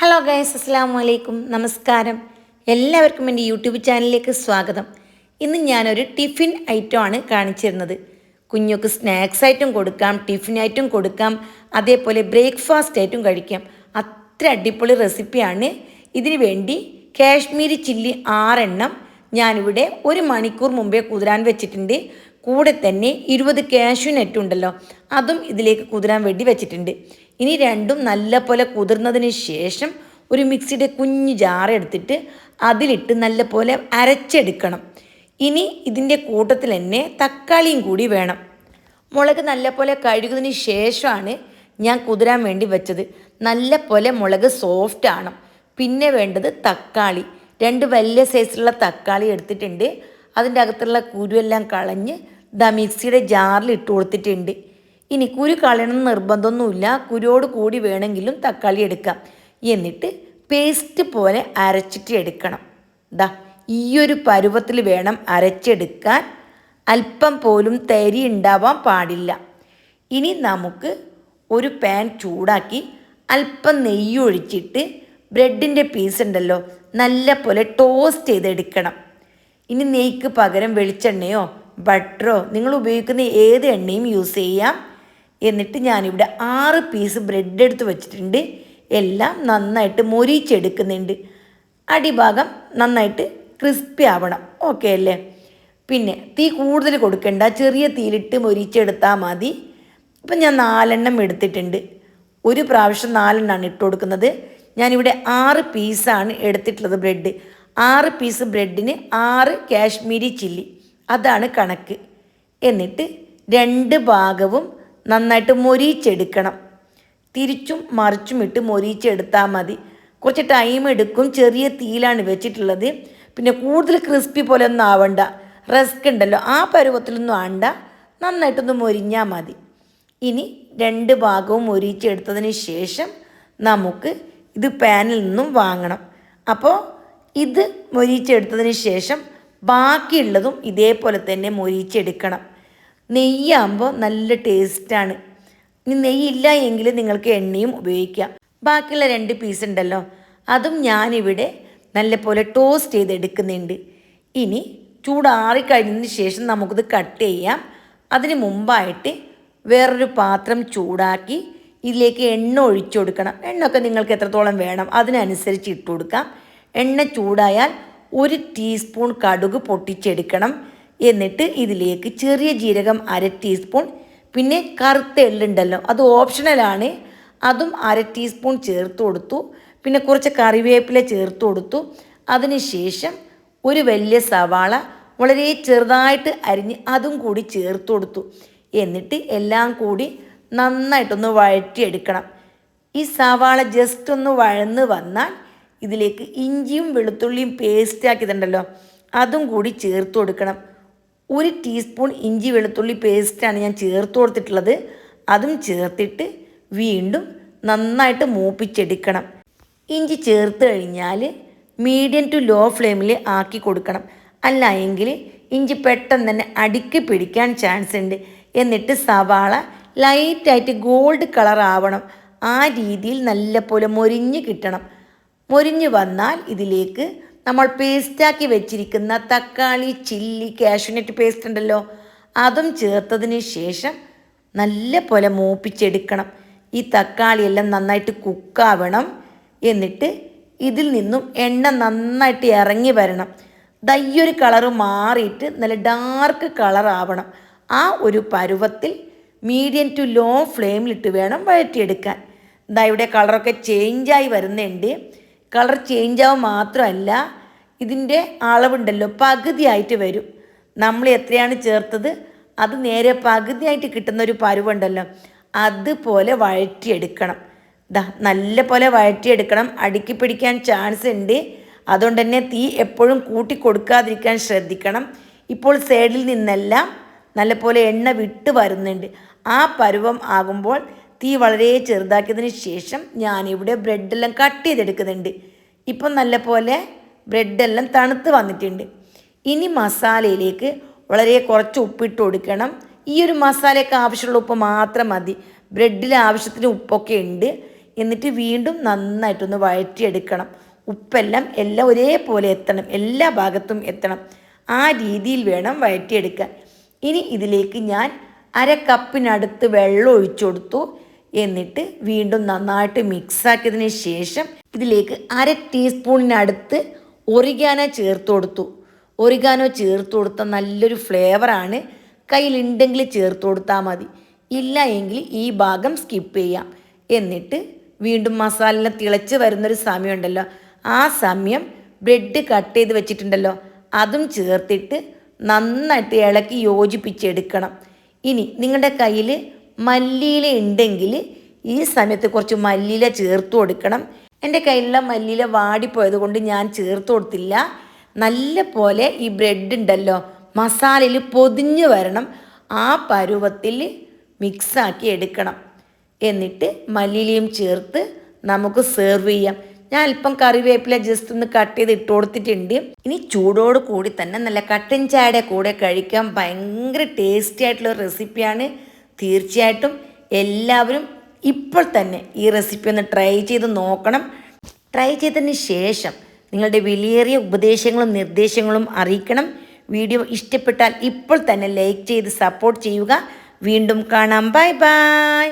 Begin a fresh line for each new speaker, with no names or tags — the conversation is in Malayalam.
ഹലോ ഗൈസ് അസ്സാം വലൈക്കും നമസ്കാരം എല്ലാവർക്കും എന്റെ യൂട്യൂബ് ചാനലിലേക്ക് സ്വാഗതം. ഇന്ന് ഞാനൊരു ടിഫിൻ ഐറ്റം ഐറ്റമാണ് കാണിച്ചിരുന്നത്. കുഞ്ഞുക്ക് സ്നാക്സ് ആയിട്ടും കൊടുക്കാം ടിഫിൻ ടിഫിനായിട്ടും കൊടുക്കാം അതേപോലെ ബ്രേക്ക്ഫാസ്റ്റ് ആയിട്ടും കഴിക്കാം. അത്ര അടിപൊളി റെസിപ്പിയാണ് ഇതിനു വേണ്ടി കാശ്മീരി ചില്ലി ആറെണ്ണം ഞാനിവിടെ ഒരു മണിക്കൂർ മുമ്പേ കുതിരാൻ വെച്ചിട്ടുണ്ട്. കൂടെ തന്നെ ഇരുപത് കാഷ്യൂ നെറ്റ് ഉണ്ടല്ലോ. അതും ഇതിലേക്ക് കുതിരാൻ വേണ്ടി വെച്ചിട്ടുണ്ട്. ഇനി രണ്ടും നല്ല പോലെ കുതിർന്നതിന് ശേഷം ഒരു മിക്സിയുടെ കുഞ്ഞു ജാറ് എടുത്തിട്ട് അതിലിട്ട് നല്ലപോലെ അരച്ചെടുക്കണം. ഇനി ഇതിന്റെ കൂട്ടത്തിൽ തന്നെ തക്കാളിയും കൂടി വേണം. മുളക് നല്ല പോലെ കഴുകുന്നതിന് ശേഷമാണ് ഞാൻ കുതിരാൻ വേണ്ടി വെച്ചത്. നല്ല പോലെ മുളക് സോഫ്റ്റ് ആണ്. പിന്നെ വേണ്ടത് തക്കാളി. രണ്ട് വലിയ സൈസിലുള്ള തക്കാളി എടുത്തിട്ടുണ്ട്. അതിന്റെ അകത്തുള്ള കുരുവെല്ലാം കളഞ്ഞ് ദാ മിക്സിയുടെ ജാറിൽ ഇട്ട് കൊടുത്തിട്ടുണ്ട്. ഇനി കുരു കളയണം നിർബന്ധമൊന്നുമില്ല. കുരുവോട് കൂടി വേണമെങ്കിലും തക്കാളി എടുക്കാം. എന്നിട്ട് പേസ്റ്റ് പോലെ അരച്ചിട്ട് എടുക്കണം. ദാ ഈ ഒരു പരുവത്തിൽ വേണം അരച്ചെടുക്കാൻ. അല്പം പോലും തരി ഉണ്ടാവാൻ പാടില്ല. ഇനി നമുക്ക് ഒരു പാൻ ചൂടാക്കി അല്പം നെയ്യ് ഒഴിച്ചിട്ട് ബ്രെഡിന്റെ പീസ് ഉണ്ടല്ലോ നല്ല പോലെ ടോസ്റ്റ് ചെയ്തെടുക്കണം. ഇനി നെയ്ക്ക് പകരം വെളിച്ചെണ്ണയോ ബട്ടറോ നിങ്ങൾ ഉപയോഗിക്കുന്ന ഏത് എണ്ണയും യൂസ് ചെയ്യാം. എന്നിട്ട് ഞാനിവിടെ ആറ് പീസ് ബ്രെഡ് എടുത്ത് വെച്ചിട്ടുണ്ട്. എല്ലാം നന്നായിട്ട് മൊരിച്ചെടുക്കുന്നുണ്ട്. അടിഭാഗം നന്നായിട്ട് ക്രിസ്പി ആവണം. ഓക്കെ അല്ലേ? പിന്നെ തീ കൂടുതൽ കൊടുക്കേണ്ട. ചെറിയ തീയിലിട്ട് മൊരിച്ചെടുത്താൽ മതി. ഇപ്പം ഞാൻ നാലെണ്ണം എടുത്തിട്ടുണ്ട്. ഒരു പ്രാവശ്യം നാലെണ്ണമാണ് ഇട്ട് കൊടുക്കുന്നത്. ഞാനിവിടെ ആറ് പീസാണ് എടുത്തിട്ടുള്ളത് ബ്രെഡ് ആറ് പീസ് ബ്രെഡിന് ആറ് കാശ്മീരി ചില്ലി. അതാണ് കണക്ക്. എന്നിട്ട് രണ്ട് ഭാഗവും നന്നായിട്ട് മൊരിച്ചെടുക്കണം. തിരിച്ചും മറിച്ചും ഇട്ട് മൊരിച്ചെടുത്താൽ മതി. കുറച്ച് ടൈം എടുക്കും. ചെറിയ തീയിലാണ് വെച്ചിട്ടുള്ളത്. പിന്നെ കൂടുതൽ ക്രിസ്പി പോലെ ഒന്നും ആവണ്ട. റസ്ക് ഉണ്ടല്ലോ. ആ പരുവത്തിലൊന്നും ആണ്ട. നന്നായിട്ടൊന്ന് മൊരിഞ്ഞാൽ മതി. ഇനി രണ്ട് ഭാഗവും മൊരിച്ചെടുത്തതിന് ശേഷം നമുക്ക് ഇത് പാനിൽ നിന്നും വാങ്ങണം. അപ്പോൾ ഇത് മൊരിച്ചെടുത്തതിന് ശേഷം ബാക്കിയുള്ളതും ഇതേപോലെ തന്നെ മൊരിച്ചെടുക്കണം നെയ്യാകുമ്പോൾ നല്ല ടേസ്റ്റാണ്. ഇനി നെയ്യില്ല എങ്കിൽ നിങ്ങൾക്ക് എണ്ണയും ഉപയോഗിക്കാം. ബാക്കിയുള്ള രണ്ട് പീസ് ഉണ്ടല്ലോ അതും ഞാനിവിടെ നല്ലപോലെ ടോസ്റ്റ് ചെയ്തെടുക്കുന്നുണ്ട്. ഇനി ചൂടാറിക്കഴിഞ്ഞതിന് ശേഷം നമുക്കിത് കട്ട് ചെയ്യാം. അതിന് മുമ്പായിട്ട് വേറൊരു പാത്രം ചൂടാക്കി ഇതിലേക്ക് എണ്ണ ഒഴിച്ചു കൊടുക്കണം. എണ്ണയൊക്കെ നിങ്ങൾക്ക് എത്രത്തോളം വേണം അതിനനുസരിച്ച് ഇട്ട് കൊടുക്കാം. എണ്ണ ചൂടായാൽ ഒരു ടീസ്പൂൺ കടുക് പൊട്ടിച്ചെടുക്കണം. എന്നിട്ട് ഇതിലേക്ക് ചെറിയ ജീരകം അര ടീസ്പൂൺ പിന്നെ കറുത്ത എള്ളുണ്ടല്ലോ അത് ഓപ്ഷണലാണ് അതും അര ടീസ്പൂൺ ചേർത്ത് കൊടുത്തു. പിന്നെ കുറച്ച് കറിവേപ്പില ചേർത്ത് കൊടുത്തു. അതിനുശേഷം ഒരു വലിയ സവാള വളരെ ചെറുതായിട്ട് അരിഞ്ഞ് അതും കൂടി ചേർത്ത് കൊടുത്തു. എന്നിട്ട് എല്ലാം കൂടി നന്നായിട്ടൊന്ന് വഴറ്റിയെടുക്കണം. ഈ സവാള ജസ്റ്റ് ഒന്ന് വഴന്ന് വന്നാൽ ഇതിലേക്ക് ഇഞ്ചിയും വെളുത്തുള്ളിയും പേസ്റ്റ് ആക്കിയതുണ്ടല്ലോ അതും കൂടി ചേർത്ത് കൊടുക്കണം. ഒരു ടീസ്പൂൺ ഇഞ്ചി വെളുത്തുള്ളി പേസ്റ്റാണ് ഞാൻ ചേർത്ത് കൊടുത്തിട്ടുള്ളത്. അതും ചേർത്തിട്ട് വീണ്ടും നന്നായിട്ട് മൂപ്പിച്ചെടുക്കണം. ഇഞ്ചി ചേർത്ത് കഴിഞ്ഞാൽ മീഡിയം ടു ലോ ഫ്ലെയിമിൽ ആക്കി കൊടുക്കണം. അല്ല എങ്കിൽ ഇഞ്ചി പെട്ടെന്ന് തന്നെ അടുക്കി പിടിക്കാൻ ചാൻസ് ഉണ്ട്. എന്നിട്ട് സവാള ലൈറ്റായിട്ട് ഗോൾഡ് കളർ ആവണം. ആ രീതിയിൽ നല്ലപോലെ മൊരിഞ്ഞ് കിട്ടണം. മൊരിഞ്ഞ് വന്നാൽ ഇതിലേക്ക് നമ്മൾ പേസ്റ്റാക്കി വെച്ചിരിക്കുന്ന തക്കാളി ചില്ലി കാഷ്യൂനട്ട് പേസ്റ്റ് ഉണ്ടല്ലോ. അതും ചേർത്തതിന് ശേഷം നല്ല പോലെ മൂപ്പിച്ചെടുക്കണം. ഈ തക്കാളിയെല്ലാം നന്നായിട്ട് കുക്കാവണം. എന്നിട്ട് ഇതിൽ നിന്നും എണ്ണ നന്നായിട്ട് ഇറങ്ങി വരണം. ദയ്യൊരു കളറ് മാറിയിട്ട് നല്ല ഡാർക്ക് കളറാവണം ആ ഒരു പരുവത്തിൽ മീഡിയം ടു ലോ ഫ്ലെയിമിലിട്ട് വേണം വഴറ്റിയെടുക്കാൻ. ദാ ഇവിടെ കളറൊക്കെ ചേഞ്ചായി വരുന്നുണ്ട്. കളർ ചേഞ്ച് ആവും മാത്രമല്ല ഇതിന്റെ അളവുണ്ടല്ലോ പകുതിയായിട്ട് വരും. നമ്മൾ എത്രയാണ് ചേർത്തത്? അത് നേരെ പകുതിയായിട്ട് കിട്ടുന്ന ഒരു പരുവുണ്ടല്ലോ അതുപോലെ വഴറ്റിയെടുക്കണം. ദാ നല്ല പോലെ വഴറ്റിയെടുക്കണം. അടുക്കി പിടിക്കാൻ ചാൻസ് ഉണ്ട്. അതുകൊണ്ട് തന്നെ തീ എപ്പോഴും കൂട്ടി കൊടുക്കാതിരിക്കാൻ ശ്രദ്ധിക്കണം. ഇപ്പോൾ സൈഡിൽ നിന്നെല്ലാം നല്ല പോലെ എണ്ണ വിട്ട് വരുന്നുണ്ട്. ആ പരുവം ആകുമ്പോൾ തീ വളരെ ചെറുതാക്കിയതിന് ശേഷം ഞാനിവിടെ ബ്രെഡെല്ലാം കട്ട് ചെയ്തെടുക്കുന്നുണ്ട്. ഇപ്പം നല്ല പോലെ ബ്രെഡെല്ലാം തണുത്ത് വന്നിട്ടുണ്ട്. ഇനി മസാലയിലേക്ക് വളരെ കുറച്ച് ഉപ്പിട്ട് കൊടുക്കണം. ഈ ഒരു മസാലയ്ക്ക് ആവശ്യമുള്ള ഉപ്പ് മാത്രം മതി. ബ്രെഡിൽ ആവശ്യത്തിന് ഉപ്പൊക്കെ ഉണ്ട്. എന്നിട്ട് വീണ്ടും നന്നായിട്ടൊന്ന് വഴറ്റിയെടുക്കണം. ഉപ്പെല്ലാം എല്ലാം ഒരേപോലെ എത്തണം. എല്ലാ ഭാഗത്തും എത്തണം. ആ രീതിയിൽ വേണം വഴറ്റിയെടുക്കാൻ. ഇനി ഇതിലേക്ക് ഞാൻ അര കപ്പിനടുത്ത് വെള്ളം ഒഴിച്ചു കൊടുത്തു. എന്നിട്ട് വീണ്ടും നന്നായിട്ട് മിക്സാക്കിയതിന് ശേഷം ഇതിലേക്ക് അര ടീസ്പൂണിനടുത്ത് ഒറിഗാനോ ചേർത്ത് കൊടുത്തു. ഒറിഗാനോ ചേർത്ത് കൊടുത്ത നല്ലൊരു ഫ്ലേവറാണ് കയ്യിലുണ്ടെങ്കിൽ ചേർത്ത് കൊടുത്താൽ മതി. ഇല്ല എങ്കിൽ ഈ ഭാഗം സ്കിപ്പ് ചെയ്യാം. എന്നിട്ട് വീണ്ടും മസാല തിളച്ച് വരുന്നൊരു സമയമുണ്ടല്ലോ. ആ സമയം ബ്രെഡ് കട്ട് ചെയ്ത് വെച്ചിട്ടുണ്ടല്ലോ. അതും ചേർത്തിട്ട് നന്നായിട്ട് ഇളക്കി യോജിപ്പിച്ചെടുക്കണം. ഇനി നിങ്ങളുടെ കയ്യിൽ മല്ലിയില ഉണ്ടെങ്കിൽ ഈ സമയത്ത് കുറച്ച് മല്ലിയില ചേർത്ത് കൊടുക്കണം. എന്റെ കയ്യിലുള്ള മല്ലിയില വാടിപ്പോയത് കൊണ്ട് ഞാൻ ചേർത്ത് കൊടുത്തില്ല. നല്ല പോലെ ഈ ബ്രെഡ് ഉണ്ടല്ലോ മസാലയിൽ പൊതിഞ്ഞ് വരണം. ആ പരുവത്തിൽ മിക്സാക്കി എടുക്കണം. എന്നിട്ട് മല്ലിയിലയും ചേർത്ത് നമുക്ക് സെർവ് ചെയ്യാം. ഞാൻ അല്പം കറിവേപ്പില ജസ്റ്റ് ഒന്ന് കട്ട് ചെയ്ത് ഇട്ട് കൊടുത്തിട്ടുണ്ട്. ഇനി ചൂടോട് കൂടി തന്നെ നല്ല കട്ടൻ ചായയുടെ കൂടെ കഴിക്കാൻ ഭയങ്കര ടേസ്റ്റി ആയിട്ടുള്ള റെസിപ്പിയാണ് തീർച്ചയായിട്ടും എല്ലാവരും ഇപ്പോൾ തന്നെ ഈ റെസിപ്പി ഒന്ന് ട്രൈ ചെയ്ത് നോക്കണം. ട്രൈ ചെയ്തതിന് ശേഷം നിങ്ങളുടെ വിലയേറിയ ഉപദേശങ്ങളും നിർദ്ദേശങ്ങളും അറിയിക്കണം. വീഡിയോ ഇഷ്ടപ്പെട്ടാൽ ഇപ്പോൾ തന്നെ ലൈക്ക് ചെയ്ത് സപ്പോർട്ട് ചെയ്യുക. വീണ്ടും കാണാം. Bye bye